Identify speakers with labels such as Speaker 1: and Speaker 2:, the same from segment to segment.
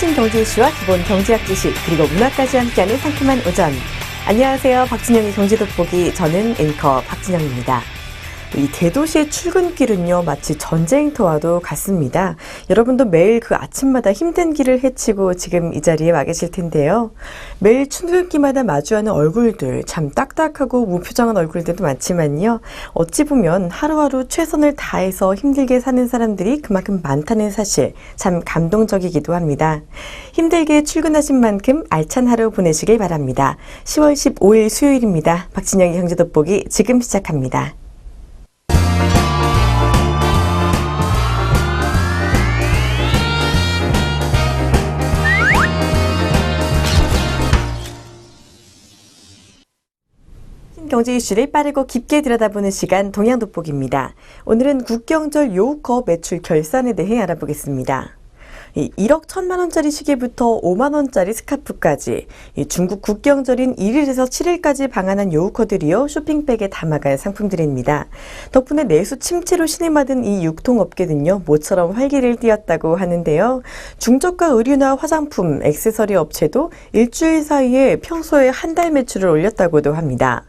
Speaker 1: 최신 경제 이슈와 기본 경제학 지식 그리고 문화까지 함께하는 상큼한 오전. 안녕하세요. 박진영의 경제 돋보기. 저는 앵커 박진영입니다. 이 대도시의 출근길은요, 마치 전쟁터와도 같습니다. 여러분도 매일 그 아침마다 힘든 길을 헤치고 지금 이 자리에 와 계실 텐데요. 매일 출근길마다 마주하는 얼굴들, 참 딱딱하고 무표정한 얼굴들도 많지만요. 어찌 보면 하루하루 최선을 다해서 힘들게 사는 사람들이 그만큼 많다는 사실, 참 감동적이기도 합니다. 힘들게 출근하신 만큼 알찬 하루 보내시길 바랍니다. 10월 15일 수요일입니다. 박진영의 경제 돋보기 지금 시작합니다. 경제 이슈를 빠르고 깊게 들여다보는 시간 동양 돋보기입니다. 오늘은 국경절 요우커 매출 결산에 대해 알아보겠습니다. 이 1억 1천만 원짜리 시계부터 5만 원짜리 스카프까지 이 중국 국경절인 1일에서 7일까지 방한한 요우커들이요 쇼핑백에 담아갈 상품들입니다. 덕분에 내수 침체로 신이 맞은 이 유통업계는요 모처럼 활기를 띠었다고 하는데요. 중저가 의류나 화장품, 액세서리 업체도 일주일 사이에 평소에 한 달 매출을 올렸다고도 합니다.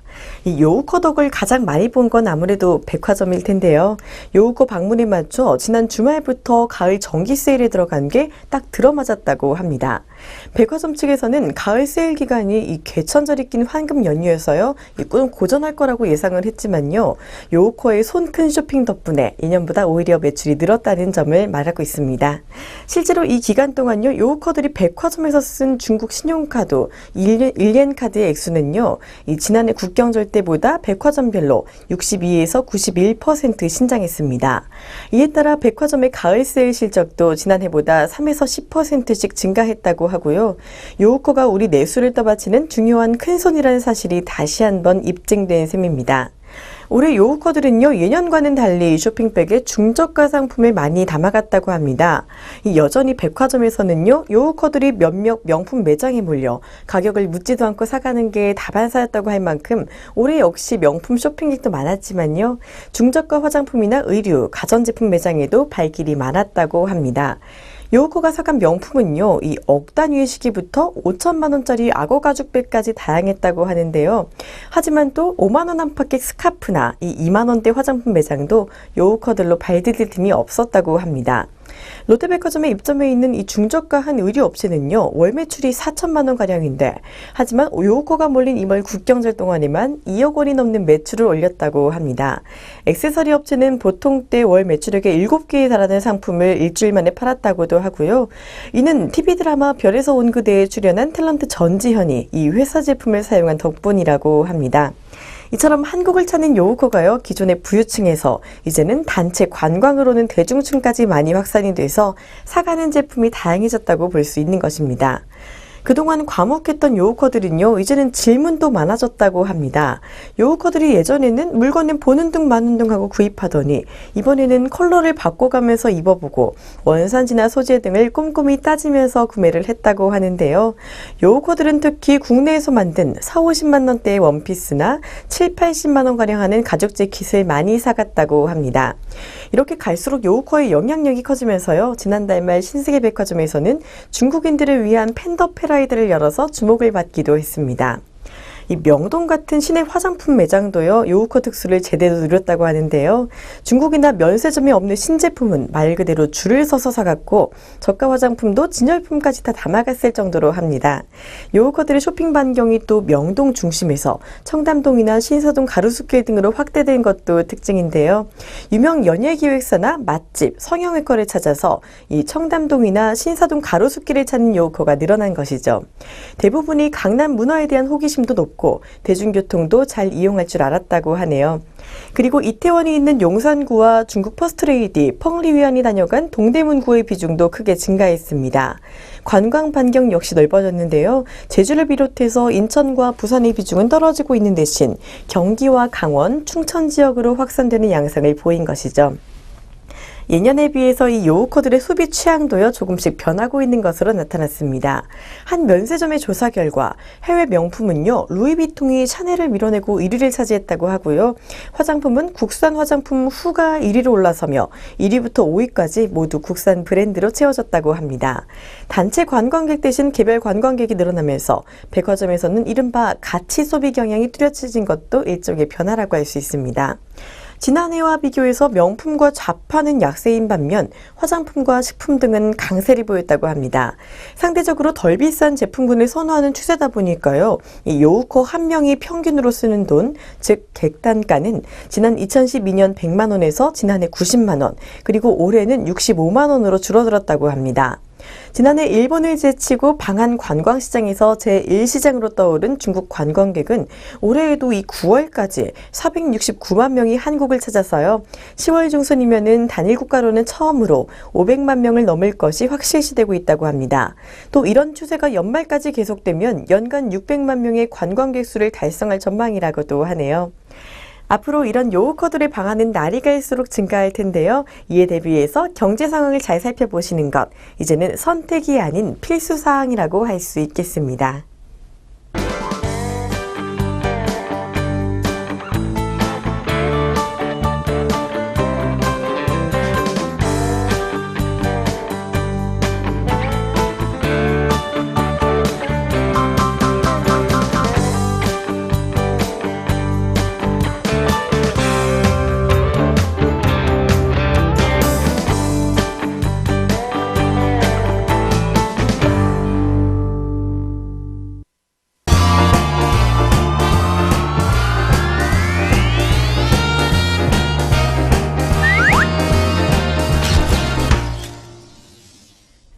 Speaker 1: 이 요우커 덕을 가장 많이 본 건 아무래도 백화점일 텐데요. 요우커 방문에 맞춰 지난 주말부터 가을 정기 세일에 들어간 게 딱 들어맞았다고 합니다. 백화점 측에서는 가을 세일 기간이 이 개천절이 낀 황금 연휴여서요. 이 꿈 고전할 거라고 예상을 했지만요. 요우커의 손 큰 쇼핑 덕분에 2년보다 오히려 매출이 늘었다는 점을 말하고 있습니다. 실제로 이 기간 동안요. 요우커들이 백화점에서 쓴 중국 신용카드 일리엔 카드의 액수는요. 이 지난해 국경절 때보다 백화점별로 62에서 91% 신장했습니다. 이에 따라 백화점의 가을 세일 실적도 지난해보다 3에서 10%씩 증가했다고 하고요. 요우커가 우리 내수를 떠받치는 중요한 큰손이라는 사실이 다시 한번 입증된 셈입니다. 올해 요우커들은요, 예년과는 달리 쇼핑백에 중저가 상품을 많이 담아갔다고 합니다. 여전히 백화점에서는요, 요우커들이 몇몇 명품 매장에 몰려 가격을 묻지도 않고 사가는 게 다반사였다고 할 만큼 올해 역시 명품 쇼핑객도 많았지만요, 중저가 화장품이나 의류, 가전제품 매장에도 발길이 많았다고 합니다. 요코가 사간 명품은요, 이 억 단위의 시기부터 5천만 원짜리 악어 가죽백까지 다양했다고 하는데요. 하지만 또 5만 원 안팎의 스카프나 이 2만 원대 화장품 매장도 요우커들로 발디딜 틈이 없었다고 합니다. 롯데백화점에 입점해 있는 이 중저가 한 의류 업체는요 월 매출이 4천만 원 가량인데 하지만 요코가 몰린 이월 국경절 동안에만 2억 원이 넘는 매출을 올렸다고 합니다. 액세서리 업체는 보통 때 월 매출액의 7개에 달하는 상품을 일주일 만에 팔았다고도 하고요. 이는 TV 드라마 별에서 온 그대에 출연한 탤런트 전지현이 이 회사 제품을 사용한 덕분이라고 합니다. 이처럼 한국을 찾는 요우코가요, 기존의 부유층에서 이제는 단체 관광으로는 대중층까지 많이 확산이 돼서 사가는 제품이 다양해졌다고 볼 수 있는 것입니다. 그동안 과묵했던 요우커들은요, 이제는 질문도 많아졌다고 합니다. 요우커들이 예전에는 물건은 보는 둥 마는 둥 하고 구입하더니 이번에는 컬러를 바꿔가면서 입어보고 원산지나 소재 등을 꼼꼼히 따지면서 구매를 했다고 하는데요. 요우커들은 특히 국내에서 만든 4, 50만 원대의 원피스나 7, 80만 원가량 하는 가죽 재킷을 많이 사갔다고 합니다. 이렇게 갈수록 요우커의 영향력이 커지면서요. 지난달 말 신세계 백화점에서는 중국인들을 위한 팬더 페라이드를 열어서 주목을 받기도 했습니다. 이 명동 같은 시내 화장품 매장도요, 요우커 특수를 제대로 누렸다고 하는데요. 중국이나 면세점이 없는 신제품은 말 그대로 줄을 서서 사갔고, 저가 화장품도 진열품까지 다 담아갔을 정도로 합니다. 요우커들의 쇼핑 반경이 또 명동 중심에서 청담동이나 신사동 가로수길 등으로 확대된 것도 특징인데요. 유명 연예 기획사나 맛집, 성형외과를 찾아서 이 청담동이나 신사동 가로수길을 찾는 요우커가 늘어난 것이죠. 대부분이 강남 문화에 대한 호기심도 높고, 좋고 대중교통도 잘 이용할 줄 알았다고 하네요. 그리고 이태원에 있는 용산구와 중국 퍼스트레이디, 펑리 위안이 다녀간 동대문구의 비중도 크게 증가했습니다. 관광 반경 역시 넓어졌는데요. 제주를 비롯해서 인천과 부산의 비중은 떨어지고 있는 대신 경기와 강원, 충천 지역으로 확산되는 양상을 보인 것이죠. 예년에 비해서 이 요우커들의 소비 취향도요 조금씩 변하고 있는 것으로 나타났습니다. 한 면세점의 조사 결과 해외 명품은요 루이비통이 샤넬을 밀어내고 1위를 차지했다고 하고요. 화장품은 국산 화장품 후가 1위로 올라서며 1위부터 5위까지 모두 국산 브랜드로 채워졌다고 합니다. 단체 관광객 대신 개별 관광객이 늘어나면서 백화점에서는 이른바 가치 소비 경향이 뚜렷해진 것도 일종의 변화라고 할 수 있습니다. 지난해와 비교해서 명품과 잡화는 약세인 반면 화장품과 식품 등은 강세를 보였다고 합니다. 상대적으로 덜 비싼 제품군을 선호하는 추세다 보니까요. 이 요우커 한 명이 평균으로 쓰는 돈, 즉 객단가는 지난 2012년 100만 원에서 지난해 90만 원, 그리고 올해는 65만 원으로 줄어들었다고 합니다. 지난해 일본을 제치고 방한 관광시장에서 제1시장으로 떠오른 중국 관광객은 올해에도 이 9월까지 469만 명이 한국을 찾아서요. 10월 중순이면은 단일 국가로는 처음으로 500만 명을 넘을 것이 확실시되고 있다고 합니다. 또 이런 추세가 연말까지 계속되면 연간 600만 명의 관광객 수를 달성할 전망이라고도 하네요. 앞으로 이런 요우커들의 방안은 날이 갈수록 증가할 텐데요. 이에 대비해서 경제 상황을 잘 살펴보시는 것, 이제는 선택이 아닌 필수 사항이라고 할 수 있겠습니다.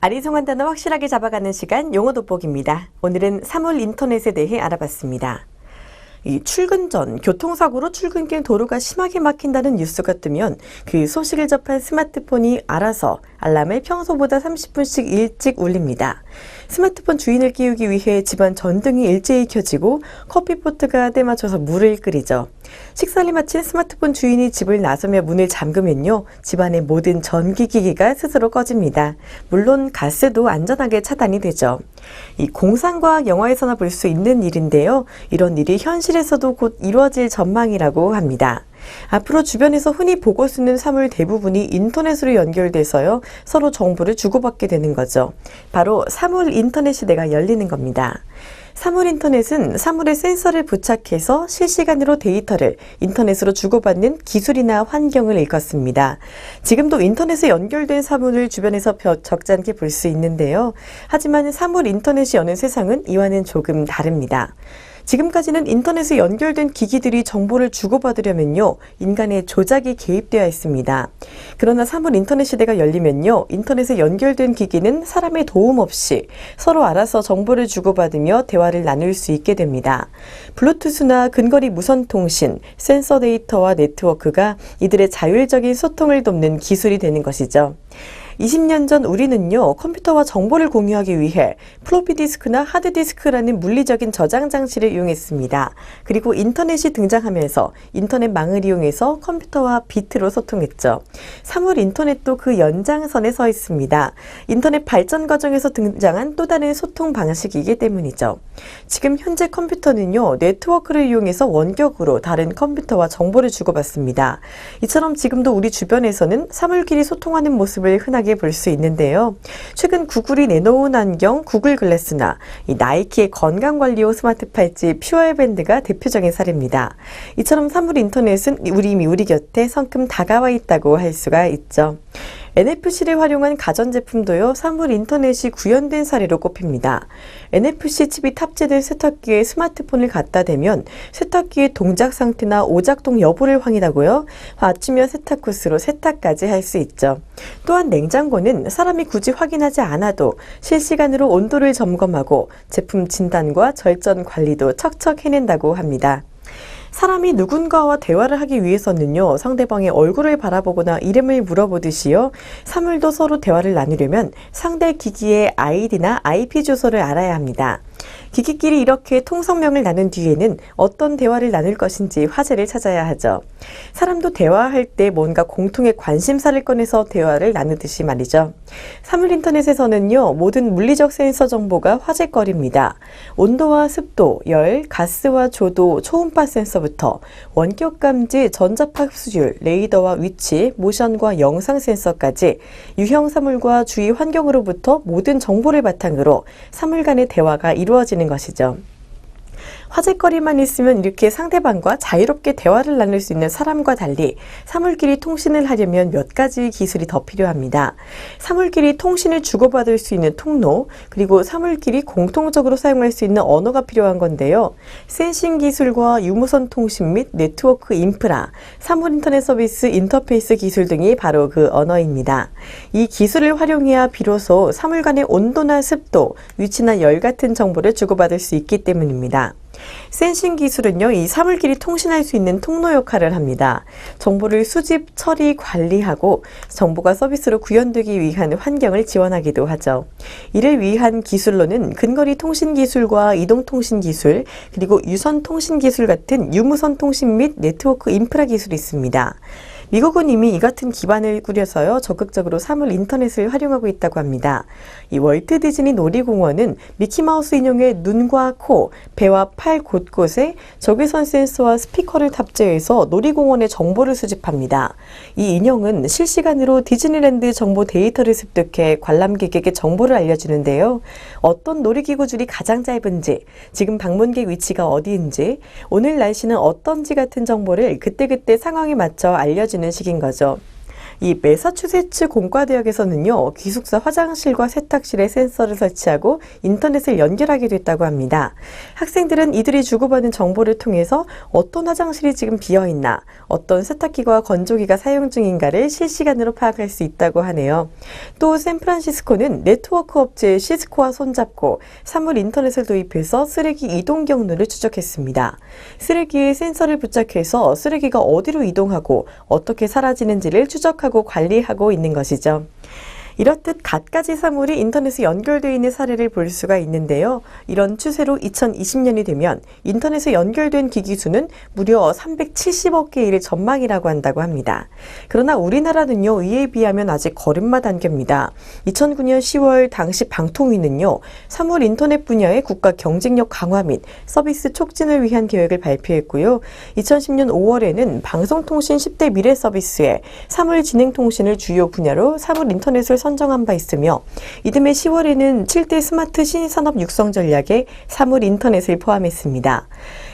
Speaker 1: 아리송한 단어 확실하게 잡아가는 시간 용어 돋보기입니다. 오늘은 3월 인터넷에 대해 알아봤습니다. 이 출근 전 교통사고로 출근길 도로가 심하게 막힌다는 뉴스가 뜨면 그 소식을 접한 스마트폰이 알아서 알람을 평소보다 30분씩 일찍 울립니다. 스마트폰 주인을 깨우기 위해 집안 전등이 일제히 켜지고 커피포트가 때맞춰서 물을 끓이죠. 식사를 마친 스마트폰 주인이 집을 나서며 문을 잠그면요. 집안의 모든 전기기기가 스스로 꺼집니다. 물론 가스도 안전하게 차단이 되죠. 이 공상과학 영화에서나 볼 수 있는 일인데요. 이런 일이 현실에서도 곧 이루어질 전망이라고 합니다. 앞으로 주변에서 흔히 보고 쓰는 사물 대부분이 인터넷으로 연결돼서요. 서로 정보를 주고받게 되는 거죠. 바로 사물 인터넷 시대가 열리는 겁니다. 사물 인터넷은 사물에 센서를 부착해서 실시간으로 데이터를 인터넷으로 주고받는 기술이나 환경을 일컫습니다. 지금도 인터넷에 연결된 사물을 주변에서 적잖게 볼 수 있는데요. 하지만 사물 인터넷이 여는 세상은 이와는 조금 다릅니다. 지금까지는 인터넷에 연결된 기기들이 정보를 주고받으려면요, 인간의 조작이 개입되어 있습니다. 그러나 사물 인터넷 시대가 열리면요, 인터넷에 연결된 기기는 사람의 도움 없이 서로 알아서 정보를 주고받으며 대화를 나눌 수 있게 됩니다. 블루투스나 근거리 무선 통신, 센서 데이터와 네트워크가 이들의 자율적인 소통을 돕는 기술이 되는 것이죠. 20년 전 우리는요, 컴퓨터와 정보를 공유하기 위해 플로피 디스크나 하드 디스크라는 물리적인 저장 장치를 이용했습니다. 그리고 인터넷이 등장하면서 인터넷망을 이용해서 컴퓨터와 비트로 소통했죠. 사물 인터넷도 그 연장선에 서 있습니다. 인터넷 발전 과정에서 등장한 또 다른 소통 방식이기 때문이죠. 지금 현재 컴퓨터는요, 네트워크를 이용해서 원격으로 다른 컴퓨터와 정보를 주고받습니다. 이처럼 지금도 우리 주변에서는 사물끼리 소통하는 모습을 흔하게 볼 수 있는데요. 최근 구글이 내놓은 안경 구글 글래스나 나이키의 건강관리용 스마트 팔찌 퓨어밴드가 대표적인 사례입니다. 이처럼 사물 인터넷은 우리 이미 우리 곁에 성큼 다가와 있다고 할 수가 있죠. NFC를 활용한 가전제품도요, 사물 인터넷이 구현된 사례로 꼽힙니다. NFC 칩이 탑재된 세탁기에 스마트폰을 갖다 대면 세탁기의 동작 상태나 오작동 여부를 확인하고요, 맞추며 세탁 코스로 세탁까지 할 수 있죠. 또한 냉장고는 사람이 굳이 확인하지 않아도 실시간으로 온도를 점검하고 제품 진단과 절전 관리도 척척 해낸다고 합니다. 사람이 누군가와 대화를 하기 위해서는요, 상대방의 얼굴을 바라보거나 이름을 물어보듯이요, 사물도 서로 대화를 나누려면 상대 기기의 아이디나 IP 주소를 알아야 합니다. 기기끼리 이렇게 통성명을 나눈 뒤에는 어떤 대화를 나눌 것인지 화제를 찾아야 하죠. 사람도 대화할 때 뭔가 공통의 관심사를 꺼내서 대화를 나누듯이 말이죠. 사물 인터넷에서는요, 모든 물리적 센서 정보가 화제거리입니다. 온도와 습도, 열, 가스와 조도, 초음파 센서부터 원격 감지, 전자파 흡수율, 레이더와 위치, 모션과 영상 센서까지 유형 사물과 주위 환경으로부터 모든 정보를 바탕으로 사물 간의 대화가 이루어지는 것이죠. 화제거리만 있으면 이렇게 상대방과 자유롭게 대화를 나눌 수 있는 사람과 달리 사물끼리 통신을 하려면 몇 가지 기술이 더 필요합니다. 사물끼리 통신을 주고받을 수 있는 통로, 그리고 사물끼리 공통적으로 사용할 수 있는 언어가 필요한 건데요. 센싱 기술과 유무선 통신 및 네트워크 인프라, 사물 인터넷 서비스 인터페이스 기술 등이 바로 그 언어입니다. 이 기술을 활용해야 비로소 사물 간의 온도나 습도, 위치나 열 같은 정보를 주고받을 수 있기 때문입니다. 센싱 기술은요, 이 사물끼리 통신할 수 있는 통로 역할을 합니다. 정보를 수집, 처리, 관리하고 정보가 서비스로 구현되기 위한 환경을 지원하기도 하죠. 이를 위한 기술로는 근거리 통신 기술과 이동 통신 기술, 그리고 유선 통신 기술 같은 유무선 통신 및 네트워크 인프라 기술이 있습니다. 미국은 이미 이 같은 기반을 꾸려서요 적극적으로 사물 인터넷을 활용하고 있다고 합니다. 이 월트 디즈니 놀이공원은 미키마우스 인형의 눈과 코, 배와 팔 곳곳에 적외선 센서와 스피커를 탑재해서 놀이공원의 정보를 수집합니다. 이 인형은 실시간으로 디즈니랜드 정보 데이터를 습득해 관람객에게 정보를 알려주는데요. 어떤 놀이기구 줄이 가장 짧은지, 지금 방문객 위치가 어디인지, 오늘 날씨는 어떤지 같은 정보를 그때그때 상황에 맞춰 알려주는 식인 거죠. 이 매사추세츠 공과대학에서는요, 기숙사 화장실과 세탁실에 센서를 설치하고 인터넷을 연결하게 됐다고 합니다. 학생들은 이들이 주고받는 정보를 통해서 어떤 화장실이 지금 비어 있나, 어떤 세탁기와 건조기가 사용 중인가를 실시간으로 파악할 수 있다고 하네요. 또 샌프란시스코는 네트워크 업체 시스코와 손잡고 사물 인터넷을 도입해서 쓰레기 이동 경로를 추적했습니다. 쓰레기에 센서를 부착해서 쓰레기가 어디로 이동하고 어떻게 사라지는지를 추적하고 관리하고 있는 것이죠. 이렇듯 갖가지 사물이 인터넷에 연결되어 있는 사례를 볼 수가 있는데요. 이런 추세로 2020년이 되면 인터넷에 연결된 기기 수는 무려 370억 개일 전망이라고 한다고 합니다. 그러나 우리나라는요, 이에 비하면 아직 걸음마 단계입니다. 2009년 10월 당시 방통위는요, 사물 인터넷 분야의 국가 경쟁력 강화 및 서비스 촉진을 위한 계획을 발표했고요. 2010년 5월에는 방송통신 10대 미래 서비스에 사물 진행 통신을 주요 분야로 사물 인터넷을 선정한 바 있으며 이듬해 10월에는 7대 스마트 신산업 육성 전략에 사물 인터넷을 포함했습니다.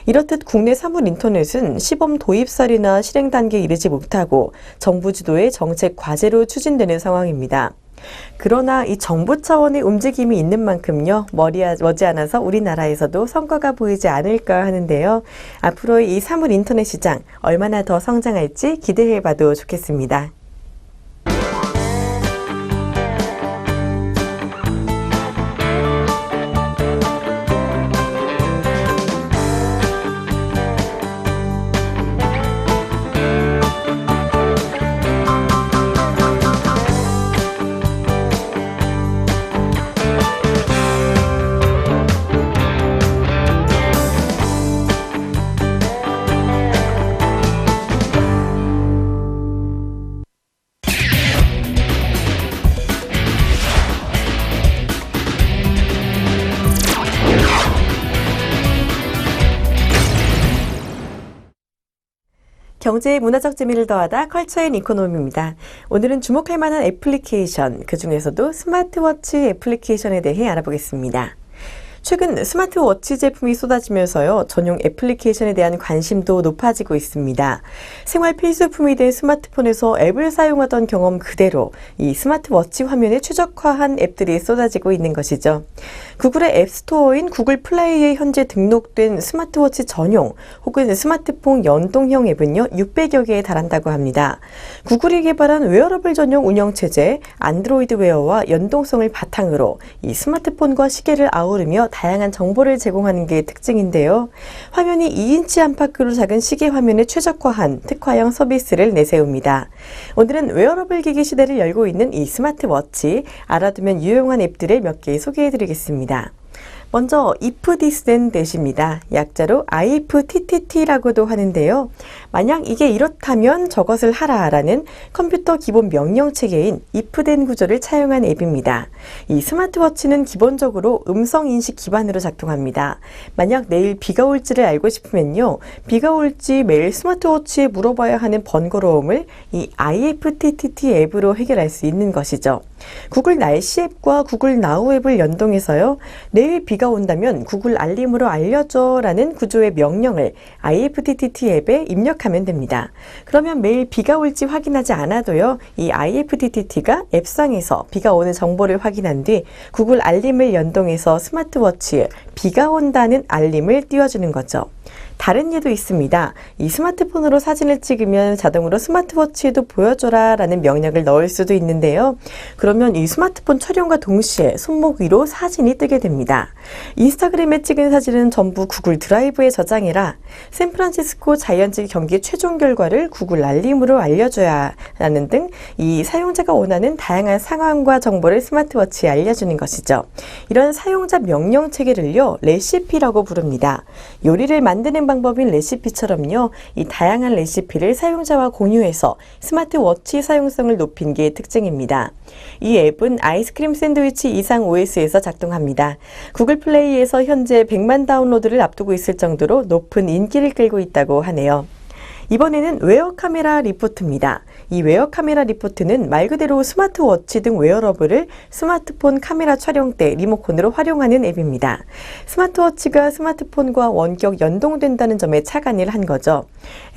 Speaker 1: 이렇듯 국내 사물 인터넷은 시범 도입설이나 실행 단계에 이르지 못하고 정부 주도의 정책 과제로 추진되는 상황입니다. 그러나 이 정부 차원의 움직임이 있는 만큼요, 머리, 머지않아서 우리나라에서도 성과가 보이지 않을까 하는데요. 앞으로 이 사물 인터넷 시장 얼마나 더 성장할지 기대해 봐도 좋겠습니다. 경제의 문화적 재미를 더하다 컬처 앤 이코노미입니다. 오늘은 주목할 만한 애플리케이션, 그 중에서도 스마트워치 애플리케이션에 대해 알아보겠습니다. 최근 스마트워치 제품이 쏟아지면서요, 전용 애플리케이션에 대한 관심도 높아지고 있습니다. 생활 필수품이 된 스마트폰에서 앱을 사용하던 경험 그대로 이 스마트워치 화면에 최적화한 앱들이 쏟아지고 있는 것이죠. 구글의 앱스토어인 구글 플레이에 현재 등록된 스마트워치 전용 혹은 스마트폰 연동형 앱은요, 600여 개에 달한다고 합니다. 구글이 개발한 웨어러블 전용 운영체제 안드로이드 웨어와 연동성을 바탕으로 이 스마트폰과 시계를 아우르며 다양한 정보를 제공하는 게 특징인데요. 화면이 2인치 안팎으로 작은 시계 화면에 최적화한 특화형 서비스를 내세웁니다. 오늘은 웨어러블 기기 시대를 열고 있는 이 스마트워치 알아두면 유용한 앱들을 몇 개 소개해 드리겠습니다. 먼저 if this then that입니다. 약자로 iftt라고도 하는데요. 만약 이게 이렇다면 저것을 하라라는 컴퓨터 기본 명령 체계인 if then 구조를 차용한 앱입니다. 이 스마트워치는 기본적으로 음성 인식 기반으로 작동합니다. 만약 내일 비가 올지를 알고 싶으면요. 비가 올지 매일 스마트워치에 물어봐야 하는 번거로움을 이 IFTTT 앱으로 해결할 수 있는 것이죠. 구글 날씨 앱과 구글 나우 앱을 연동해서요. 내일 비가 온다면 구글 알림으로 알려줘 라는 구조의 명령을 IFTTT 앱에 입력하면 됩니다. 그러면 매일 비가 올지 확인하지 않아도요. 이 IFTTT가 앱상에서 비가 오는 정보를 확인한 뒤 구글 알림을 연동해서 스마트워치에 비가 온다는 알림을 띄워주는 거죠. 다른 예도 있습니다. 이 스마트폰으로 사진을 찍으면 자동으로 스마트워치에도 보여줘라 라는 명령을 넣을 수도 있는데요. 그러면 이 스마트폰 촬영과 동시에 손목 위로 사진이 뜨게 됩니다. 인스타그램에 찍은 사진은 전부 구글 드라이브에 저장해라. 샌프란시스코 자이언츠 경기 최종 결과를 구글 알림으로 알려줘야 하는 등 이 사용자가 원하는 다양한 상황과 정보를 스마트워치에 알려주는 것이죠. 이런 사용자 명령 체계를요, 레시피라고 부릅니다. 요리를 만 드는 방법인 레시피처럼요, 이 다양한 레시피를 사용자와 공유해서 스마트워치 사용성을 높인 게 특징입니다. 이 앱은 아이스크림 샌드위치 이상 OS에서 작동합니다. 구글 플레이에서 현재 100만 다운로드를 앞두고 있을 정도로 높은 인기를 끌고 있다고 하네요. 이번에는 웨어 카메라 리포트입니다. 이 웨어 카메라 리포트는 말 그대로 스마트워치 등 웨어러블을 스마트폰 카메라 촬영 때 리모컨으로 활용하는 앱입니다. 스마트워치가 스마트폰과 원격 연동된다는 점에 착안을 한 거죠.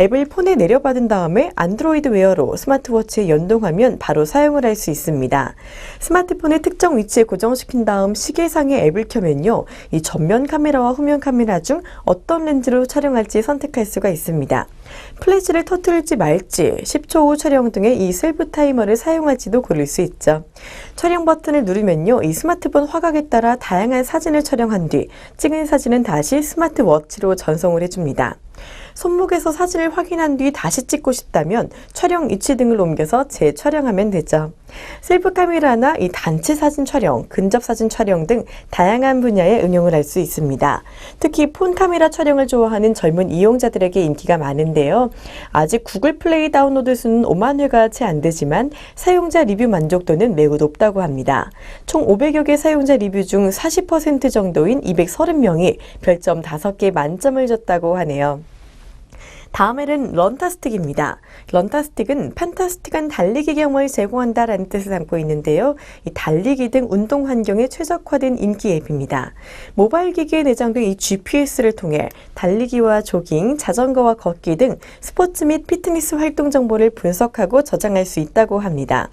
Speaker 1: 앱을 폰에 내려받은 다음에 안드로이드 웨어로 스마트워치에 연동하면 바로 사용을 할 수 있습니다. 스마트폰의 특정 위치에 고정시킨 다음 시계상에 앱을 켜면요. 이 전면 카메라와 후면 카메라 중 어떤 렌즈로 촬영할지 선택할 수가 있습니다. 플래시를 터뜨릴지 말지, 10초 후 촬영 등의 이 셀프 타이머를 사용할지도 고를 수 있죠. 촬영 버튼을 누르면요, 이 스마트폰 화각에 따라 다양한 사진을 촬영한 뒤 찍은 사진은 다시 스마트워치로 전송을 해줍니다. 손목에서 사진을 확인한 뒤 다시 찍고 싶다면 촬영 위치 등을 옮겨서 재촬영하면 되죠. 셀프 카메라나 이 단체 사진 촬영, 근접 사진 촬영 등 다양한 분야에 응용을 할 수 있습니다. 특히 폰 카메라 촬영을 좋아하는 젊은 이용자들에게 인기가 많은데요. 아직 구글 플레이 다운로드 수는 5만 회가 채 안 되지만 사용자 리뷰 만족도는 매우 높다고 합니다. 총 500여 개 사용자 리뷰 중 40% 정도인 230명이 별점 5개 만점을 줬다고 하네요. 다음에는 런타스틱입니다. 런타스틱은 판타스틱한 달리기 경험을 제공한다라는 뜻을 담고 있는데요. 이 달리기 등 운동 환경에 최적화된 인기 앱입니다. 모바일 기기에 내장된 이 GPS를 통해 달리기와 조깅, 자전거와 걷기 등 스포츠 및 피트니스 활동 정보를 분석하고 저장할 수 있다고 합니다.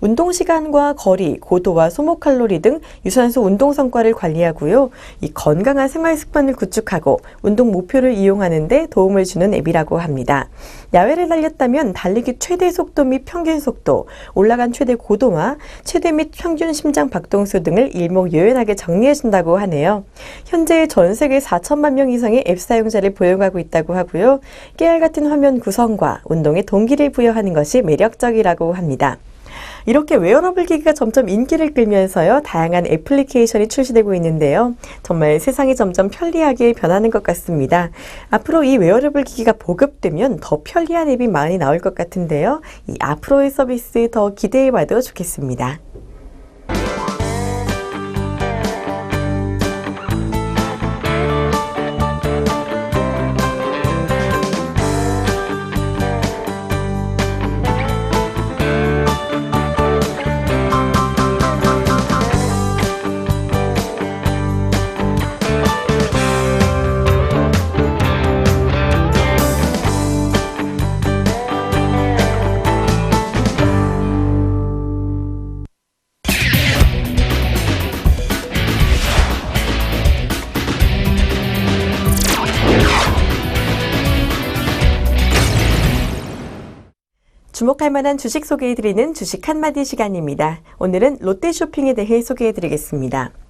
Speaker 1: 운동 시간과 거리, 고도와 소모 칼로리 등 유산소 운동 성과를 관리하고요. 이 건강한 생활 습관을 구축하고 운동 목표를 이용하는 데 도움을 주는 앱이라고 합니다. 야외를 달렸다면 달리기 최대 속도 및 평균 속도, 올라간 최대 고도와 최대 및 평균 심장 박동수 등을 일목요연하게 정리해 준다고 하네요. 현재 전 세계 4천만 명 이상의 앱 사용자를 보유하고 있다고 하고요. 깨알 같은 화면 구성과 운동에 동기를 부여하는 것이 매력적이라고 합니다. 이렇게 웨어러블 기기가 점점 인기를 끌면서요, 다양한 애플리케이션이 출시되고 있는데요. 정말 세상이 점점 편리하게 변하는 것 같습니다. 앞으로 이 웨어러블 기기가 보급되면 더 편리한 앱이 많이 나올 것 같은데요. 이 앞으로의 서비스 더 기대해 봐도 좋겠습니다. 만한 주식 소개해드리는 주식 한마디 시간입니다. 오늘은 롯데 쇼핑에 대해 소개해드리겠습니다.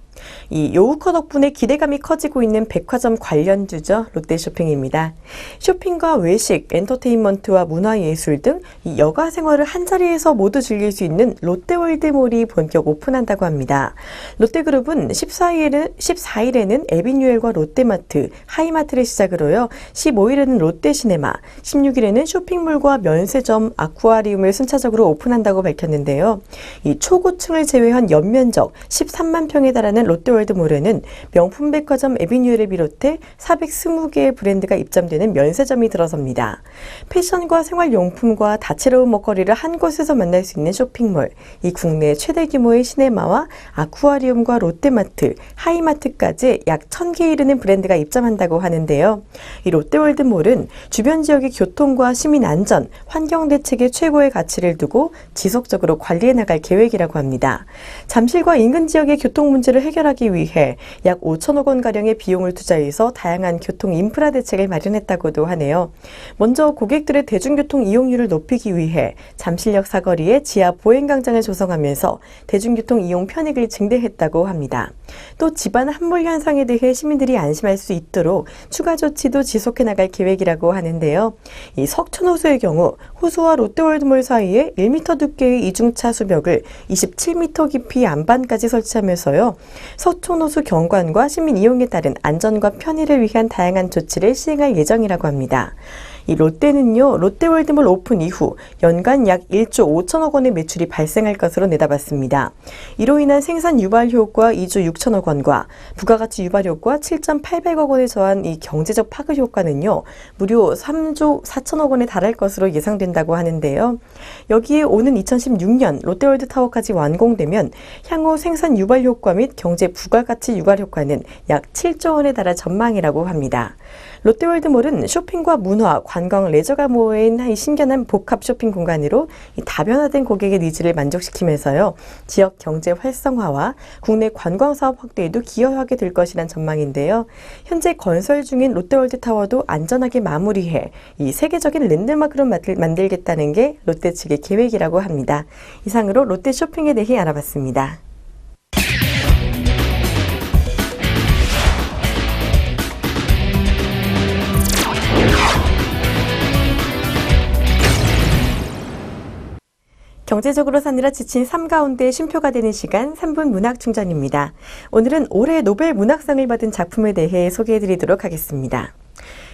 Speaker 1: 이 요우커 덕분에 기대감이 커지고 있는 백화점 관련주죠. 롯데쇼핑입니다. 쇼핑과 외식, 엔터테인먼트와 문화예술 등이 여가 생활을 한자리에서 모두 즐길 수 있는 롯데월드몰이 본격 오픈한다고 합니다. 롯데그룹은 14일에는, 14일에는 에비뉴엘과 롯데마트, 하이마트를 시작으로요. 15일에는 롯데시네마, 16일에는 쇼핑몰과 면세점, 아쿠아리움을 순차적으로 오픈한다고 밝혔는데요. 이 초고층을 제외한 연면적 13만 평에 달하는 롯데 월드몰에는 명품 백화점 에비뉴엘을 비롯해 420개의 브랜드가 입점되는 면세점이 들어섭니다. 패션과 생활용품과 다채로운 먹거리를 한 곳에서 만날 수 있는 쇼핑몰, 이 국내 최대 규모의 시네마와 아쿠아리움과 롯데마트, 하이마트까지 약 1000개 이르는 브랜드가 입점한다고 하는데요. 이 롯데월드몰은 주변 지역의 교통과 시민 안전, 환경 대책에 최고의 가치를 두고 지속적으로 관리해 나갈 계획이라고 합니다. 잠실과 인근 지역의 교통 문제를 해결하기 위해 약 5천억 원 가량의 비용을 투자해서 다양한 교통 인프라 대책을 마련했다고도 하네요. 먼저 고객들의 대중교통 이용률을 높이기 위해 잠실역 사거리에 지하 보행광장을 조성하면서 대중교통 이용 편익을 증대했다고 합니다. 또 집안 함몰 현상에 대해 시민들이 안심할 수 있도록 추가 조치도 지속해 나갈 계획이라고 하는데요. 이 석촌호수의 경우 호수와 롯데월드몰 사이에 1m 두께의 이중차 수벽을 27m 깊이 안반까지 설치하면서요. 석촌호수 경관과 시민 이용에 따른 안전과 편의를 위한 다양한 조치를 시행할 예정이라고 합니다. 이 롯데는요, 롯데월드몰 오픈 이후 연간 약 1조 5천억 원의 매출이 발생할 것으로 내다봤습니다. 이로 인한 생산 유발 효과 2조 6천억 원과 부가가치 유발 효과 7,800억 원에 저한 이 경제적 파급 효과는요, 무려 3조 4천억 원에 달할 것으로 예상된다고 하는데요. 여기에 오는 2016년 롯데월드 타워까지 완공되면 향후 생산 유발 효과 및 경제 부가가치 유발 효과는 약 7조 원에 달할 전망이라고 합니다. 롯데월드몰은 쇼핑과 문화, 관광, 레저가 모인 이 신견한 복합 쇼핑 공간으로 이 다변화된 고객의 니즈를 만족시키면서요. 지역 경제 활성화와 국내 관광 사업 확대에도 기여하게 될 것이란 전망인데요. 현재 건설 중인 롯데월드 타워도 안전하게 마무리해 이 세계적인 랜드마크로 만들- 만들겠다는 게 롯데 측의 계획이라고 합니다. 이상으로 롯데 쇼핑에 대해 알아봤습니다. 경제적으로 사느라 지친 삶 가운데 쉼표가 되는 시간 3분 문학 충전입니다. 오늘은 올해 노벨 문학상을 받은 작품에 대해 소개해 드리도록 하겠습니다.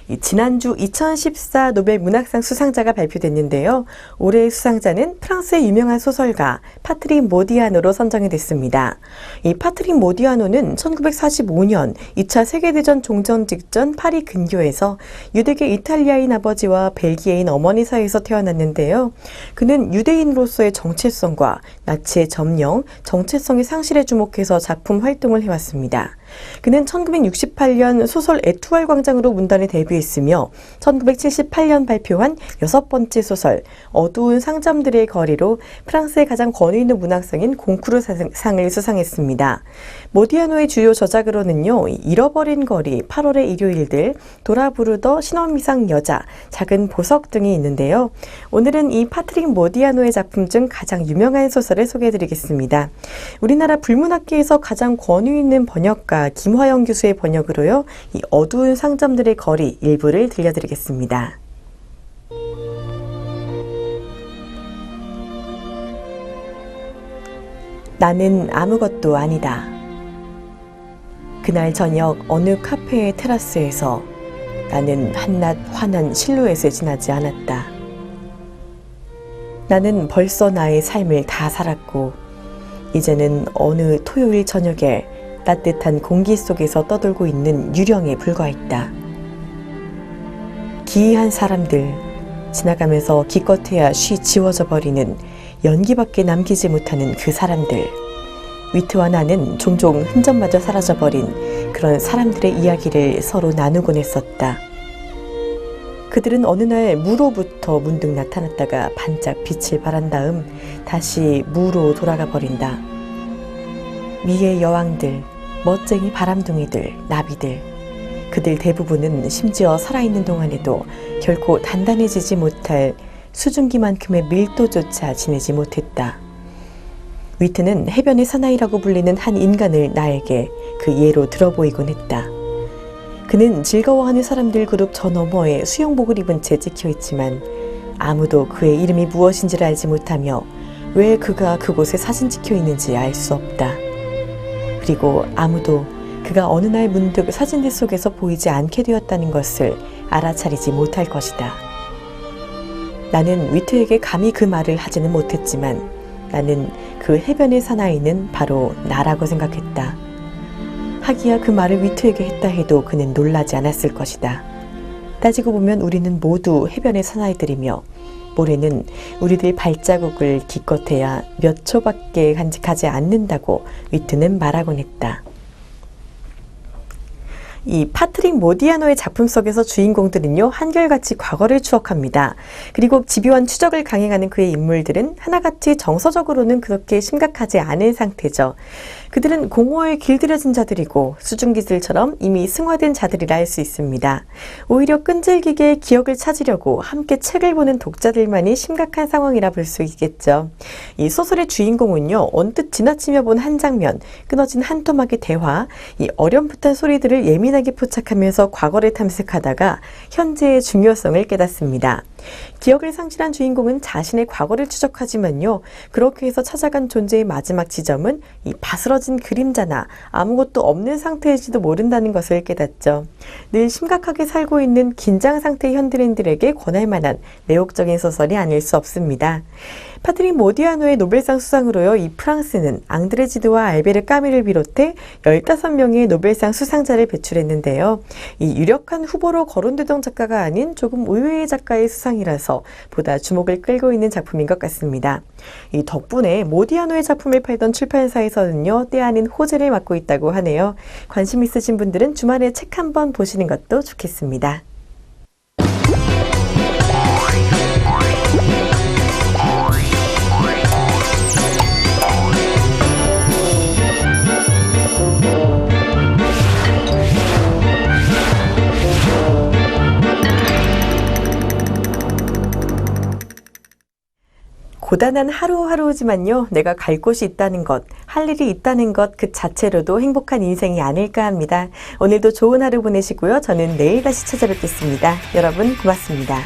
Speaker 1: 이 지난주 2014 노벨 문학상 수상자가 발표됐는데요. 올해의 수상자는 프랑스의 유명한 소설가 파트릭 모디아노로 선정이 됐습니다. 이 파트릭 모디아노는 1945년 2차 세계대전 종전 직전 파리 근교에서 유대계 이탈리아인 아버지와 벨기에인 어머니 사이에서 태어났는데요. 그는 유대인으로서의 정체성과 나치의 점령, 정체성의 상실에 주목해서 작품 활동을 해왔습니다. 그는 1968년 소설 에투알 광장으로 문단에 데뷔했으며 1978년 발표한 여섯 번째 소설 어두운 상점들의 거리로 프랑스의 가장 권위 있는 문학상인 공쿠르 상- 상을 수상했습니다. 모디아노의 주요 저작으로는요, 잃어버린 거리, 8월의 일요일들, 돌아 부르더 신혼미상 여자, 작은 보석 등이 있는데요. 오늘은 이 파트릭 모디아노의 작품 중 가장 유명한 소설을 소개해드리겠습니다. 우리나라 불문학계에서 가장 권위 있는 번역가 김화영 교수의 번역으로요, 이 어두운 상점들의 거리 일부를 들려드리겠습니다. 나는 아무것도 아니다. 그날 저녁 어느 카페의 테라스에서 나는 한낱 환한 실루엣을 지나지 않았다. 나는 벌써 나의 삶을 다 살았고, 이제는 어느 토요일 저녁에 따뜻한 공기 속에서 떠돌고 있는 유령에 불과했다. 기이한 사람들, 지나가면서 기껏해야 쉬 지워져 버리는 연기밖에 남기지 못하는 그 사람들. 위트와 나는 종종 흔적마저 사라져버린 그런 사람들의 이야기를 서로 나누곤 했었다. 그들은 어느 날 무로부터 문득 나타났다가 반짝 빛을 발한 다음 다시 무로 돌아가 버린다. 미의 여왕들, 멋쟁이 바람둥이들, 나비들. 그들 대부분은 심지어 살아있는 동안에도 결코 단단해지지 못할 수증기만큼의 밀도조차 지내지 못했다. 위트는 해변의 사나이라고 불리는 한 인간을 나에게 그 예로 들어 보이곤 했다. 그는 즐거워하는 사람들 그룹 저 너머에 수영복을 입은 채 찍혀 있지만 아무도 그의 이름이 무엇인지를 알지 못하며 왜 그가 그곳에 사진 찍혀 있는지 알 수 없다. 그리고 아무도 그가 어느 날 문득 사진들 속에서 보이지 않게 되었다는 것을 알아차리지 못할 것이다. 나는 위트에게 감히 그 말을 하지는 못했지만 나는 그 해변의 사나이는 바로 나라고 생각했다. 하기야 그 말을 위트에게 했다 해도 그는 놀라지 않았을 것이다. 따지고 보면 우리는 모두 해변의 사나이들이며 모래는 우리들 발자국을 기껏해야 몇 초밖에 간직하지 않는다고 위트는 말하곤 했다. 이 파트릭 모디아노의 작품 속에서 주인공들은요 한결같이 과거를 추억합니다. 그리고 집요한 추적을 강행하는 그의 인물들은 하나같이 정서적으로는 그렇게 심각하지 않은 상태죠. 그들은 공허에 길들여진 자들이고 수중기술처럼 이미 승화된 자들이라 할 수 있습니다. 오히려 끈질기게 기억을 찾으려고 함께 책을 보는 독자들만이 심각한 상황이라 볼 수 있겠죠. 이 소설의 주인공은요 언뜻 지나치며 본 한 장면, 끊어진 한 토막의 대화, 이 어렴풋한 소리들을 예민하게 포착하면서 과거를 탐색하다가 현재의 중요성을 깨닫습니다. 기억을 상실한 주인공은 자신의 과거를 추적하지만요. 그렇게 해서 찾아간 존재의 마지막 지점은 이 바스러진 그림자나 아무것도 없는 상태일지도 모른다는 것을 깨닫죠. 늘 심각하게 살고 있는 긴장 상태의 현대인들에게 권할 만한 매혹적인 소설이 아닐 수 없습니다. 파트릭 모디아노의 노벨상 수상으로요, 이 프랑스는 앙드레지드와 알베르 까미를 비롯해 15명의 노벨상 수상자를 배출했는데요. 이 유력한 후보로 거론되던 작가가 아닌 조금 의외의 작가의 수상이라서 보다 주목을 끌고 있는 작품인 것 같습니다. 이 덕분에 모디아노의 작품을 팔던 출판사에서는요, 때 아닌 호재를 맡고 있다고 하네요. 관심 있으신 분들은 주말에 책 한번 보시는 것도 좋겠습니다. 고단한 하루하루지만요, 내가 갈 곳이 있다는 것, 할 일이 있다는 것 그 자체로도 행복한 인생이 아닐까 합니다. 오늘도 좋은 하루 보내시고요. 저는 내일 다시 찾아뵙겠습니다. 여러분 고맙습니다.